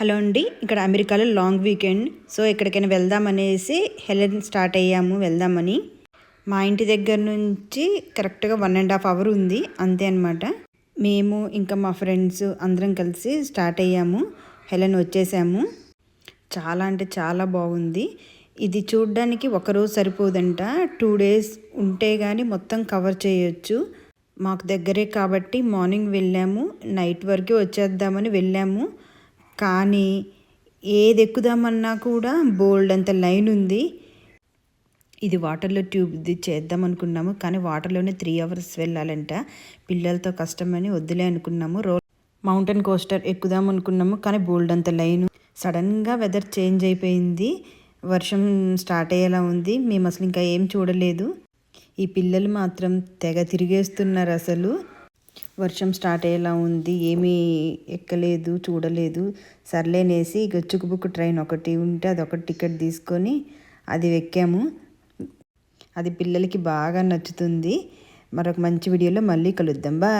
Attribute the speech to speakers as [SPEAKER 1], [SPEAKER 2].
[SPEAKER 1] Hello అండి ఇక్కడ అమెరికాలో లాంగ్ వీకెండ్ సో ఎక్కడికైనా వెళ్దామనేసి హెలెన్ స్టార్ట్ అయ్యాము వెళ్దామని. మా ఇంటి దగ్గర నుంచి కరెక్ట్గా వన్ అండ్ హాఫ్ అవర్ ఉంది అంతే అనమాట మేము ఇంకా మా ఫ్రెండ్స్ అందరం కలిసి స్టార్ట్ అయ్యాము హెలెన్ వచ్చేసాము. చాలా అంటే చాలా బాగుంది. ఇది చూడడానికి ఒకరోజు సరిపోదంట టూ డేస్ ఉంటే కానీ మొత్తం కవర్ చేయొచ్చు. మాకు దగ్గరే కాబట్టి మార్నింగ్ వెళ్ళాము నైట్ వరకు వచ్చేద్దామని వెళ్ళాము. కానీ ఏది ఎక్కుదామన్నా కూడా బోల్డ్ అంత లైన్ ఉంది ఇది వాటర్లో ట్యూబ్ చేద్దాం అనుకున్నాము కానీ వాటర్లోనే త్రీ అవర్స్ వెళ్ళాలంట. పిల్లలతో కష్టమని వద్దులే అనుకున్నాము. రో మౌంటైన్ కోస్టర్ ఎక్కుదాం అనుకున్నాము కానీ బోల్డ్ అంత లైన్. సడన్గా వెదర్ చేంజ్ అయిపోయింది. వర్షం స్టార్ట్ అయ్యేలా ఉంది. మేము అసలు ఇంకా ఏం చూడలేదు. ఈ పిల్లలు మాత్రం తెగ తిరిగేస్తున్నారు అసలు. వర్షం స్టార్ట్ అయ్యేలా ఉంది ఏమీ ఎక్కలేదు చూడలేదు. సర్లేనేసి గచ్చుకుబుక్కు ట్రైన్ ఒకటి ఉంటే అదొకటి టికెట్ తీసుకొని అది ఎక్కాము అది పిల్లలకి బాగా నచ్చుతుంది. మరొక మంచి వీడియోలో మళ్ళీ కలుద్దాం. బా